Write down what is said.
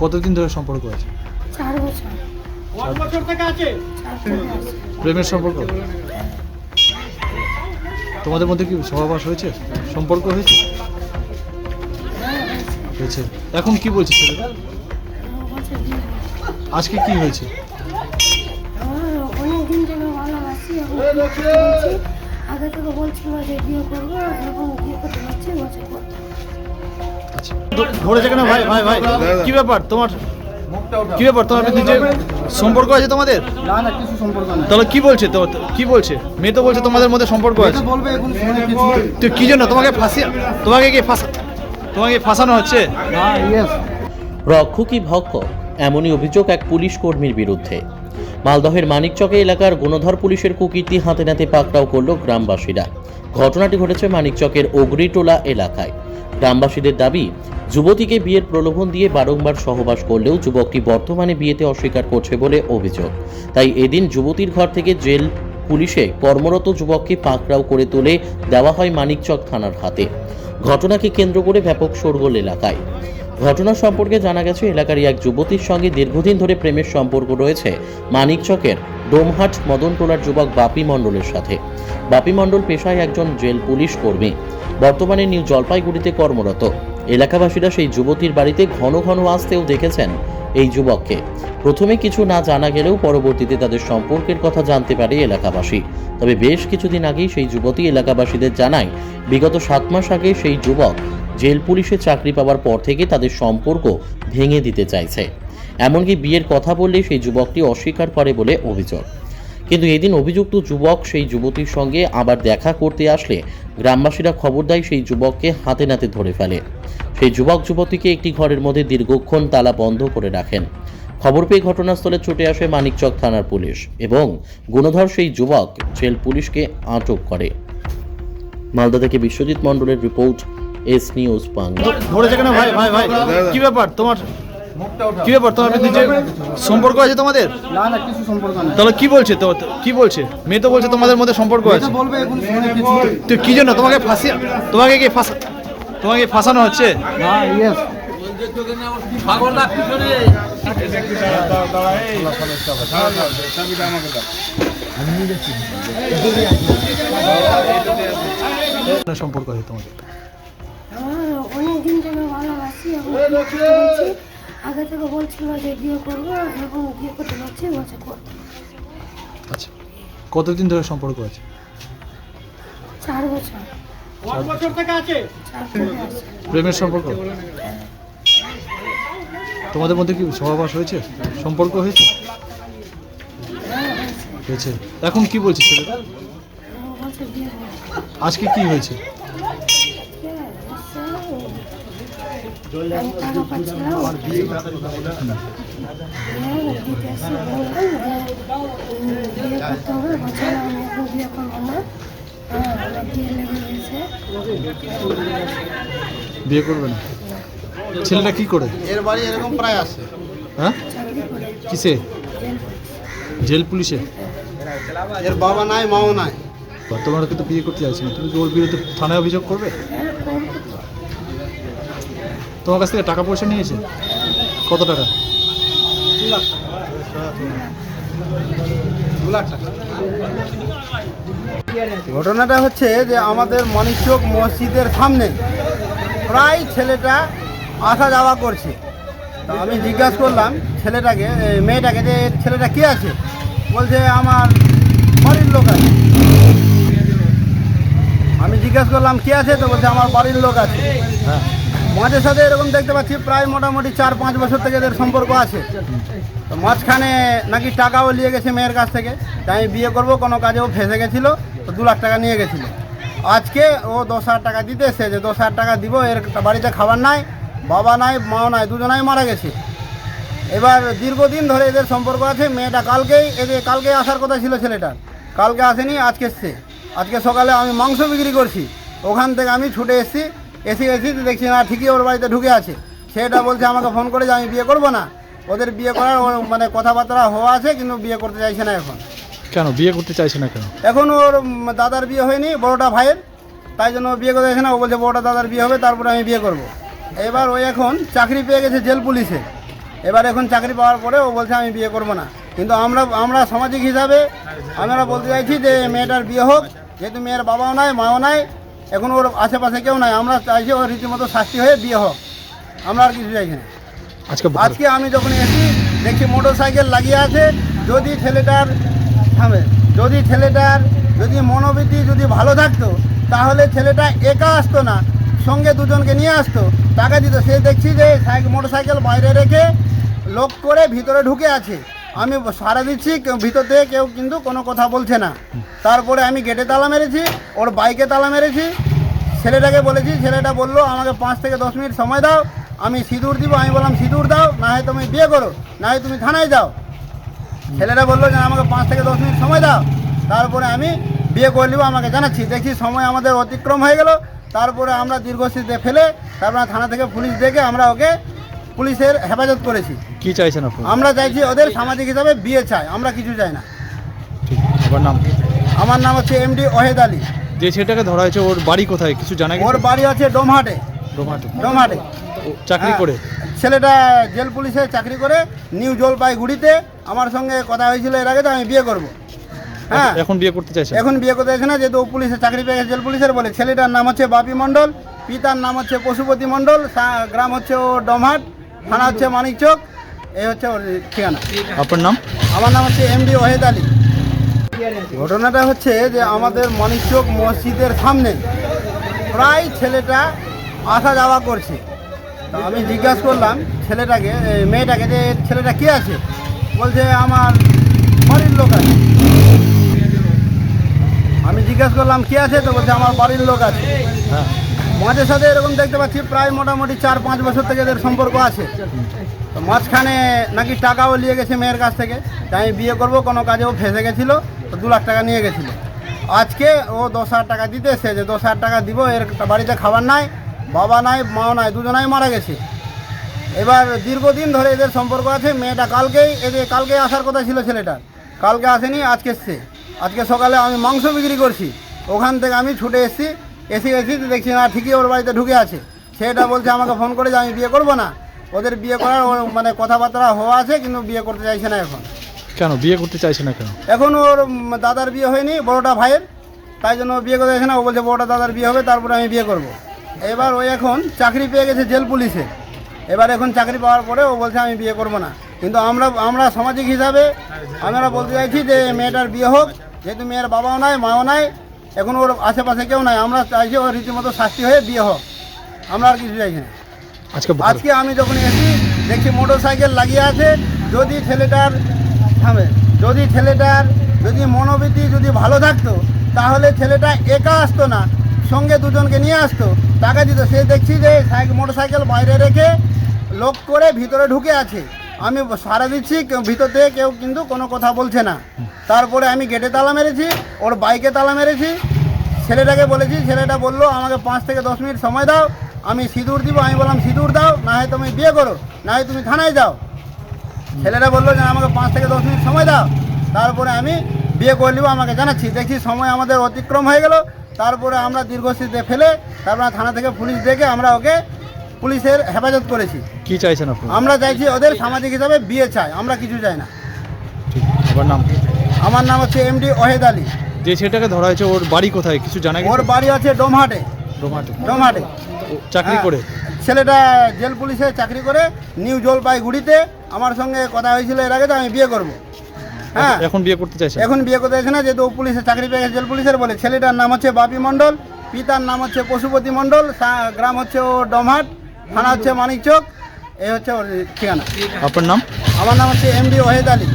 কতদিন ধরে সম্পর্ক আছে? চার বছর। বছর। প্রেমের সম্পর্ক? তোমাদের মধ্যে কি সহবাস হয়েছে? সম্পর্ক হয়েছে? হয়েছে। এখন কি বলছে ছেলেটা। আজকে কি হয়েছে। আগে থেকে বলছিল যে বিয়ে করব এখন বিয়ে করতে পারছি আচ্ছা ধরেছে কেন? ভাই ভাই ভাই কি ব্যাপার? তোমার কি ব্যাপার? তোমার নিজে সম্পর্ক আছে তোমাদের? না না কিছু সম্পর্ক নেই। তাহলে কি বলছে? তো কি বলছে? মেয়ে তো বলছে তোমাদের মধ্যে সম্পর্ক আছে। বলবে এখন তো কি জন্য? তোমাকে ফাঁসি তোমাকে কি ফাঁসা তোমাকে ফাঁসানো হচ্ছে? না ইয়েস রক্ষকই ভক্ষক? এমনই অভিযোগ এক পুলিশ কর্মীর বিরুদ্ধে। মালদহের মানিকচকে এলাকার গুণধর পুলিশের কুকীর্তি হাতে নাতে পাকড়াও করল গ্রামবাসীরা। ঘটনাটি ঘটেছে মানিকচকের অগ্রিটোলা এলাকায়। গ্রামবাসীদের দাবি, যুবতীকে বিয়ের প্রলোভন দিয়ে বারংবার সহবাস করলেও যুবকটি বর্তমানে বিয়েতে অস্বীকার করছে বলে অভিযোগ। তাই এদিন যুবতীর ঘর থেকে জেল পুলিশে কর্মরত যুবককে পাকড়াও করে তুলে দেওয়া হয় মানিকচক থানার হাতে। ঘটনাকে কেন্দ্র করে ব্যাপক শোরগোল এলাকায়। ঘটনা সম্পর্কে জানা গেছে, এলাকারই এক যুবতীর সঙ্গে দীর্ঘদিন ধরে প্রেমের সম্পর্ক রয়েছে মানিকচকের ডোমহাট মদনটোলার যুবক বাপি মণ্ডলের সাথে। বাপি মণ্ডল পেশায় একজন জেল পুলিশ কর্মী। বর্তমানে নিউ জলপাইগুড়িতে কর্মরত। এলাকাবাসীরা সেই যুবতীর বাড়িতে ঘন ঘন আসতেও দেখেছেন এই যুবককে। প্রথমে কিছু না জানা গেলেও পরবর্তীতে তাদের সম্পর্কের কথা জানতে পারে এলাকাবাসী। তবে বেশ কিছুদিন আগেই সেই যুবতী এলাকাবাসীদের জানায়, বিগত সাত মাস আগে সেই যুবক জেল পুলিশে চাকরি পাওয়ার পর থেকে তাদের সম্পর্ক ভেঙে দিতে চাইছে। এমনকি বিয়ের কথা বললেই সেই যুবকটি অস্বীকার করে বলে অভিযোগ। কিন্তু এদিন অভিযুক্ত যুবক সেই যুবতীর সঙ্গে আবার দেখা করতে আসলে গ্রামবাসীরা খবর দেয় সেই যুবককে হাতে নাতে ধরে ফেলে। সেই যুবক যুবতীকে একটি ঘরের মধ্যে দীর্ঘক্ষণ তালা বন্ধ করে রাখেন। খবর পেয়ে ঘটনাস্থলে ছুটে আসে মানিকচক থানার পুলিশ এবং গুণধর সেই যুবক জেল পুলিশকে আটক করে। মালদা থেকে বিশ্বজিৎ মণ্ডলের রিপোর্ট এস নিউজ বাংলা। ধরেছে কেন? ভাই ভাই ভাই কি ব্যাপার? তোমার কি ব্যাপার? তোমার নিজে সম্পর্ক আছে তোমাদের? না না কিছু সম্পর্ক নেই। তাহলে কি বলছে তো কি বলছে? মেয়ে তো বলছে তোমাদের মধ্যে সম্পর্ক আছে। বলবে এখন তো কি জন্য? তোমাকে ফাঁসি তোমাকে কি ফাঁসা তোমাকে কি ফাঁসানো হচ্ছে? না ইয়েস সম্পর্ক আছে তোমাদের। অনেক দিন থেকে ভালোবাসি বলছি। আগে থেকে বলছিল যে বিয়ে করব এখন বিয়ে করতে পারছি বলছে করতে আচ্ছা কতদিন ধরে সম্পর্ক আছে? চার বছর। প্রেমের সম্পর্ক? তোমাদের মধ্যে কি সহবাস হয়েছে? সম্পর্ক হয়েছে? হয়েছে। এখন কি বলছে ছেলেটা। আজকে কি হয়েছে আমি টাকা পাচ্ছিলাম বিয়ে দিতে এসে বললাম যে উম, বিয়ে করতে হবে বলছে না আমি এখন বিয়ে করব না হ্যাঁ, আমার বিয়ে লেগে গেছে বিয়ে করবে না? ছেলেটা কি করে? এর বাড়ি এরকম প্রায় আছে। হ্যাঁ? কিসে? জেল পুলিশে? এর বাবা নাই মাও নাই। তোমার কিন্তু বিয়ে করতে চাইছি তুমি ওর বিরুদ্ধে থানায় অভিযোগ করবে। তোমার কাছ থেকে টাকা পয়সা নিয়েছে? কত টাকা? ঘটনাটা হচ্ছে যে আমাদের মনিচক মসজিদের সামনে প্রায় ছেলেটা আসা যাওয়া করছে। আমি জিজ্ঞাসা করলাম ছেলেটাকে মেয়েটাকে যে ছেলেটা কে আছে? বলছে আমার বাড়ির লোক আছে। আমি জিজ্ঞাসা করলাম কে আছে? তো বলছে আমার বাড়ির লোক আছে। হ্যাঁ। মাঝে সাথে এরকম দেখতে পাচ্ছি, প্রায় মোটামুটি চার পাঁচ বছর থেকে এদের সম্পর্ক আছে। তো মাঝখানে নাকি টাকাও নিয়ে গেছে মেয়ের কাছ থেকে। তাই আমি বিয়ে করব, কোনো কাজে ও ফেসে গেছিল, তো দু লাখ টাকা নিয়ে গেছিল। আজকে ও দশ হাজার টাকা দিতে এসে যে দশ হাজার টাকা দিব, এর বাড়িতে খাবার নাই, বাবা নাই, মাও নাই, দুজনাই মারা গেছে। এবার দীর্ঘদিন ধরে এদের সম্পর্ক আছে, মেয়েটা কালকেই এদের কালকে আসার কথা ছিল ছেলেটার, কালকে আসেনি, আজকে এসছে। আজকে সকালে আমি মাংস বিক্রি করছি, ওখান থেকে আমি ছুটে এসেছি এসে এসি তো দেখছি না ঠিকই ওর বাড়িতে ঢুকে আছে। সেটা বলছে আমাকে ফোন করে যে আমি বিয়ে করব না। ওদের বিয়ে করার মানে কথাবার্তা হওয়া আছে কিন্তু বিয়ে করতে চাইছে না এখন। কেন? বিয়ে করতে চাইছে না কেন? এখন ওর দাদার বিয়ে হয়নি বড়টা ভাইয়ের। তাই জন্য ও বিয়ে করতে চাইছে না। ও বলছে বড়টা দাদার বিয়ে হবে তারপরে আমি বিয়ে করব। এবার ও এখন চাকরি পেয়ে গেছে জেল পুলিশে। এবার এখন চাকরি পাওয়ার পরে ও বলছে আমি বিয়ে করব না। কিন্তু আমরা আমরা সামাজিক হিসাবে আমরা বলতে চাইছি যে মেয়েটার বিয়ে হোক। যেহেতু মেয়ের বাবাও নাই মাও নাই এখন ওর আশেপাশে কেউ নাই। আমরা চাইছি ওর রীতিমতো শাস্তি হয়ে বিয়ে হোক। আমরা আর কিছু চাইছি না। আজকে আজকে আমি যখন এসি দেখছি মোটর সাইকেল লাগিয়ে আছে। যদি ছেলেটার থামে যদি ছেলেটার যদি মনোবৃত্তি যদি ভালো থাকতো তাহলে ছেলেটা একা আসতো না সঙ্গে দুজনকে নিয়ে আসতো টাকা দিত। সে দেখছি যে মোটর সাইকেল বাইরে রেখে লোক করে ভিতরে ঢুকে আছে। আমি সারা দিচ্ছি কেউ ভিতর থেকে কেউ কিন্তু কোনো কথা বলছে না। তারপরে আমি গেটে তালা মেরেছি ওর বাইকে তালা মেরেছি। ছেলেটাকে বলেছি ছেলেটা বলল আমাকে পাঁচ থেকে দশ মিনিট সময় দাও আমি সিঁদুর দিব আমি বললাম সিঁদুর দাও না হয় তুমি বিয়ে করো না হয় তুমি থানায় যাও। ছেলেটা বলল যে আমাকে পাঁচ থেকে দশ মিনিট সময় দাও তারপরে আমি বিয়ে করে নিব আমাকে জানাচ্ছি। দেখছি সময় আমাদের অতিক্রম হয়ে গেল তারপরে আমরা দীর্ঘস্থিতে ফেলে তারপরে থানা থেকে পুলিশ ডেকে আমরা ওকে পুলিশের হেফাজত করেছি। কি চাইছেন আমরা চাইছি ওদের সামাজিক হিসাবে বিয়ে চাই আমরা কিছু চাই না। ঠিক নাম? আমার নাম হচ্ছে এমডি ওহেদ আলী। যে ছেলেটাকে ধরা হয়েছে ওর বাড়ি কোথায়? কিছু জানা ওর গেছে বাড়ি আছে ডোমহাটে। ডোমাটো ডোমহাটে। ও চাকরি হ্যাঁ, করে? ছেলেটা জেল পুলিশে চাকরি করে নিউ জলপাইগুড়িতে। আমার সঙ্গে কথা হয়েছিল এর আগে তো আমি বিয়ে করব। হ্যাঁ। এখন বিয়ে করতে চাইছেন এখন বিয়ে করতে চাইছে না যেহেতু ও পুলিশে চাকরি পেয়ে গেছে জেল পুলিশের বলে। ছেলেটার নাম হচ্ছে বাপি মণ্ডল পিতার নাম হচ্ছে পশুপতি মণ্ডল গ্রাম হচ্ছে ও ডমহাট থানা হচ্ছে মানিকচক এই হচ্ছে ওর ঠিকানা। আপনার নাম? আমার নাম হচ্ছে এমডি ওহেদ আলী। ঘটনাটা হচ্ছে যে আমাদের মানিকচক মসজিদের সামনে প্রায় ছেলেটা আসা যাওয়া করছে। তো আমি জিজ্ঞাসা করলাম ছেলেটাকে মেয়েটাকে যে ছেলেটা কে আছে? বলছে আমার বাড়ির লোক আছে। আমি জিজ্ঞাসা করলাম কে আছে? তো বলছে আমার বাড়ির লোক আছে। হ্যাঁ। মাঝে সাথে এরকম দেখতে পাচ্ছি প্রায় মোটামুটি চার পাঁচ বছর থেকে এদের সম্পর্ক আছে। তো মাঝখানে নাকি টাকাও নিয়ে গেছে মেয়ের কাছ থেকে। তাই আমি বিয়ে করব, কোনো কাজে ও ফেসে গেছিল, তো দু লাখ টাকা নিয়ে গেছিল। আজকে ও দশ হাজার টাকা দিতে এসে যে দশ হাজার টাকা দিব, এর বাড়িতে খাবার নাই, বাবা নাই, মাও নাই, দুজনাই মারা গেছে। এবার দীর্ঘদিন ধরে এদের সম্পর্ক আছে, মেয়েটা কালকেই এদের কালকে আসার কথা ছিল ছেলেটার, কালকে আসেনি, আজকে এসছে আজকে সকালে আমি মাংস বিক্রি করছি, ওখান থেকে আমি ছুটে এসেছি, এসে তো দেখছি না ঠিকই ওর বাড়িতে ঢুকে আছে। সেটা বলছে, আমাকে ফোন করে যে আমি বিয়ে করব না। ওদের বিয়ে করার মানে কথাবার্তা হওয়া আছে কিন্তু বিয়ে করতে চাইছে না এখন। কেন? বিয়ে করতে চাইছে না কেন? এখন ওর দাদার বিয়ে হয়নি বড়টা ভাইয়ের তাই জন্য ও বিয়ে করতে চাইছে না। ও বলছে বড়টা দাদার বিয়ে হবে তারপরে আমি বিয়ে করব। এবার ও এখন চাকরি পেয়ে গেছে জেল পুলিশে। এবার এখন চাকরি পাওয়ার পরে ও বলছে আমি বিয়ে করব না। কিন্তু আমরা আমরা সামাজিক হিসাবে আমরা বলতে চাইছি যে মেয়েটার বিয়ে হোক যেহেতু মেয়ের বাবাও নাই মাও নাই এখন ওর আশেপাশে কেউ নাই আমরা চাইছি ওর রীতিমতো শাস্তি হয়ে বিয়ে হোক। আমরা আর কিছু চাইছি না। আজকে আজকে আমি যখন এসি দেখছি মোটর সাইকেল লাগিয়ে আছে, যদি ছেলেটার থামে, যদি ছেলেটার, যদি মনোবৃত্তি যদি ভালো থাকতো, তাহলে ছেলেটা একা আসতো না, সঙ্গে দুজনকে নিয়ে আসতো, টাকা দিত। সে দেখছি যে মোটর সাইকেল বাইরে রেখে লোক করে ভিতরে ঢুকে আছে। আমি সারা দিচ্ছি ভিতর থেকে কেউ কিন্তু কোনো কথা বলছে না। তারপরে আমি গেটে তালা মেরেছি, ওর বাইকে তালা মেরেছি। ছেলেটাকে বলেছি, ছেলেটা বলল, আমাকে পাঁচ থেকে দশ মিনিট সময় দাও আমি সিঁদুর দিব আমি বললাম সিঁদুর দাও না হয় তুমি বিয়ে করো না হয় তুমি থানায় যাও। ছেলেটা বলল যে আমাকে পাঁচ থেকে দশ মিনিট সময় দাও তারপরে আমি বিয়ে করে নিব আমাকে জানাচ্ছি। দেখছি সময় আমাদের অতিক্রম হয়ে গেল তারপরে আমরা দীর্ঘস্থিতে ফেলে তারপরে থানা থেকে পুলিশ ডেকে আমরা ওকে পুলিশের হেফাজত করেছি। কি চাইছেন আপনি? আমরা চাইছি ওদের সামাজিক হিসাবে বিয়ে চাই আমরা কিছু চাই না। ঠিক নাম? আমার নাম হচ্ছে এমডি ওহেদ আলী। যে ছেলেটাকে ধরা হয়েছে ওর বাড়ি কোথায়? কিছু জানা ওর বাড়ি আছে ডোমহাটে। ডোমহাটে। ও চাকরি হ্যাঁ, করে। ছেলেটা জেল পুলিশে চাকরি করে নিউ জলপাইগুড়িতে। আমার সঙ্গে কথা হয়েছিল এর আগে তো আমি বিয়ে করব। হ্যাঁ। এখন বিয়ে করতে চাইছেন এখন বিয়ে করতে চাইছে না যেহেতু পুলিশে চাকরি পেয়ে গেছে জেল পুলিশের বলে। ছেলেটার নাম হচ্ছে বাপি মণ্ডল পিতার নাম হচ্ছে পশুপতি মণ্ডল গ্রাম হচ্ছে ও ডমহাট থানা হচ্ছে মানিকচক এই হচ্ছে ওর ঠিকানা। আপনার নাম? আমার নাম হচ্ছে এমডি ওহেদ আলী।